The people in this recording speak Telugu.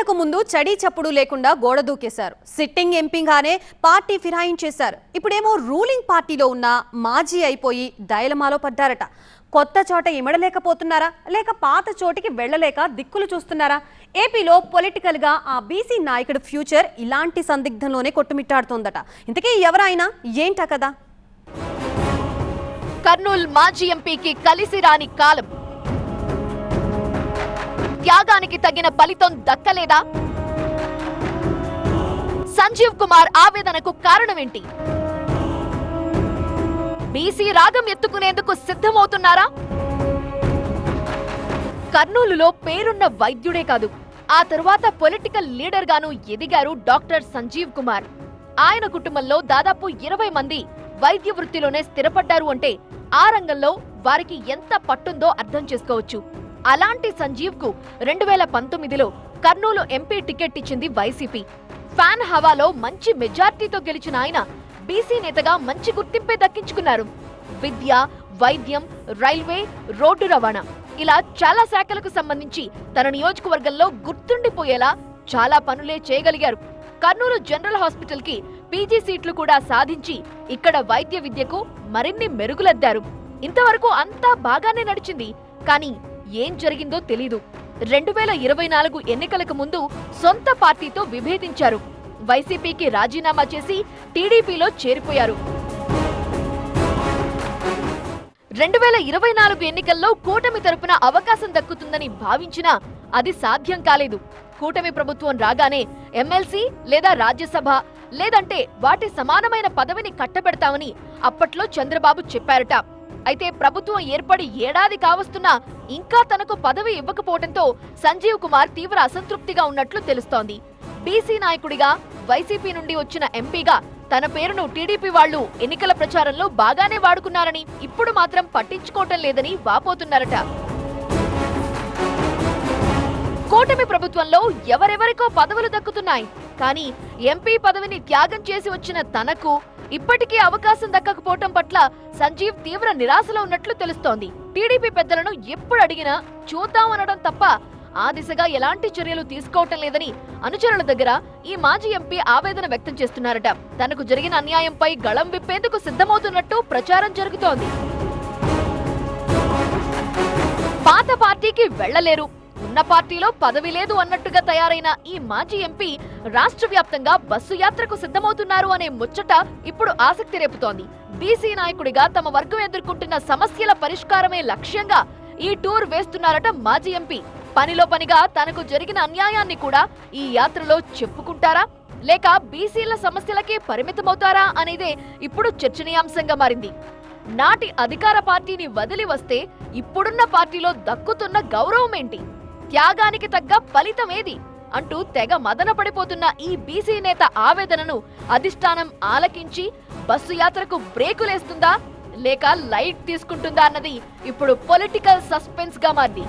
ఎన్నికలకు ముందు చడీ చప్పుడు లేకుండా గోడ దూకేశారు. Sitting ఎంపీగానే party ఫిరాయించేశారు. ఇప్పుడేమో రూలింగ్ పార్టీలో ఉన్న మాజీ అయిపోయి దయలమాలో పడ్డారట. కొత్త చోట ఇమడలేకపోతున్నారా? లేక పాత చోటికి వెళ్ళలేక దిక్కులు చూస్తున్నారా? ఏపీలో పొలిటికల్గా ఆ బీసీ నాయకుడి ఫ్యూచర్ ఇలాంటి సందిగ్ధంలోనే కొట్టుమిట్టాడుతోందట. ఇంతకీ ఎవరైనా ఏంటా కదా కర్నూల్ మాజీ ఎంపీకి కలిసి రాని కాలం. త్యాగానికి తగిన ఫలితం దక్కలేదా? సంజీవ్ కుమార్ ఆవేదనకు కారణమేంటి? బీసీ రాగం ఎత్తుకునేందుకు సిద్ధమవుతున్నారా? కర్నూలులో పేరున్న వైద్యుడే కాదు ఆ తరువాత పొలిటికల్ లీడర్ గాను ఎదిగారు డాక్టర్ సంజీవ్ కుమార్. ఆయన కుటుంబంలో దాదాపు ఇరవై మంది వైద్య వృత్తిలోనే స్థిరపడ్డారు అంటే ఆ రంగంలో వారికి ఎంత పట్టుందో అర్థం చేసుకోవచ్చు. అలాంటి సంజీవ్కు రెండు వేల పంతొమ్మిదిలో కర్నూలు ఎంపీ టికెట్ ఇచ్చింది వైసీపీ. ఫ్యాన్ హవాలో మంచి మెజార్టీతో గెలిచిన ఆయన బీసీ నేతగా మంచి గుర్తింపే దక్కించుకున్నారు. విద్య వైద్యం రైల్వే రోడ్డు రవాణా ఇలా చాలా శాఖలకు సంబంధించి తన నియోజకవర్గంలో గుర్తుండిపోయేలా చాలా పనులే చేయగలిగారు. కర్నూలు జనరల్ హాస్పిటల్కి పీజీ సీట్లు కూడా సాధించి ఇక్కడ వైద్య విద్యకు మరిన్ని మెరుగులద్దారు. ఇంతవరకు అంతా బాగానే నడిచింది. కానీ ఏం జరిగిందో తెలీదు. రెండు వేల ఇరవై నాలుగు ఎన్నికలకు ముందు సొంత పార్టీతో విభేదించారు. వైసీపీకి రాజీనామా చేసి టీడీపీలో చేరిపోయారు. రెండు వేల ఇరవై నాలుగు ఎన్నికల్లో కూటమి తరపున అవకాశం దక్కుతుందని భావించినా అది సాధ్యం కాలేదు. కూటమి ప్రభుత్వం రాగానే ఎమ్మెల్సీ లేదా రాజ్యసభ లేదంటే వాటి సమానమైన పదవిని కట్టబెడతామని అప్పట్లో చంద్రబాబు చెప్పారట. అయితే ప్రభుత్వం ఏర్పడి ఏడాది కావస్తున్నా ఇంకా తనకు పదవి ఇవ్వకపోవడంతో సంజీవ్ కుమార్ తీవ్ర అసంతృప్తిగా ఉన్నట్లు తెలుస్తోంది. బీసీ నాయకుడిగా వైసీపీ నుండి వచ్చిన ఎంపీగా తన పేరును టీడీపీ వాళ్ళు ఎన్నికల ప్రచారంలో బాగానే వాడుకున్నారని ఇప్పుడు మాత్రం పట్టించుకోవటం లేదని వాపోతున్నారట. కూటమి ప్రభుత్వంలో ఎవరెవరికో పదవులు దక్కుతున్నాయి. కానీ ఎంపీ పదవిని త్యాగం చేసి వచ్చిన తనకు ఇప్పటికీ అవకాశం దక్కకపోవటం పట్ల సంజీవ్ తీవ్ర నిరాశలో ఉన్నట్లు తెలుస్తోంది. టీడీపీ పెద్దలను ఎప్పుడు అడిగినా చూద్దామనడం తప్ప ఆ దిశగా ఎలాంటి చర్యలు తీసుకోవటం లేదని అనుచరుల దగ్గర ఈ మాజీ ఎంపీ ఆవేదన వ్యక్తం చేస్తున్నారట. తనకు జరిగిన అన్యాయంపై గళం విప్పేందుకు సిద్ధమవుతున్నట్టు ప్రచారం జరుగుతోంది. పాత పార్టీకి వెళ్ళలేరు ఉన్న పార్టీలో పదవి లేదు అన్నట్టుగా తయారైన ఈ మాజీ ఎంపీ రాష్ట్ర వ్యాప్తంగా బస్సు యాత్రకు సిద్ధమవుతున్నారు అనే ముచ్చట ఇప్పుడు ఆసక్తి రేపుతోంది. బీసీ నాయకుడిగా తమ వర్గం ఎదుర్కొంటున్న సమస్యల పరిష్కారమే లక్ష్యంగా ఈ టూర్ వేస్తున్నారట మాజీ ఎంపీ. పనిలో పనిగా తనకు జరిగిన అన్యాయాన్ని కూడా ఈ యాత్రలో చెప్పుకుంటారా? లేక బీసీల సమస్యలకే పరిమితమవుతారా అనేదే ఇప్పుడు చర్చనీయాంశంగా మారింది. నాటి అధికార పార్టీని వదిలి వస్తే ఇప్పుడున్న పార్టీలో దక్కుతున్న గౌరవం ఏంటి? త్యాగానికి తగ్గ ఫలితం ఏది అంటూ తెగ మదన పడిపోతున్న ఈ బీసీ నేత ఆవేదనను అధిష్టానం ఆలకించి బస్సు యాత్రకు బ్రేకులేస్తుందా లేక లైట్ తీసుకుంటుందా అన్నది ఇప్పుడు పొలిటికల్ సస్పెన్స్గా మారింది.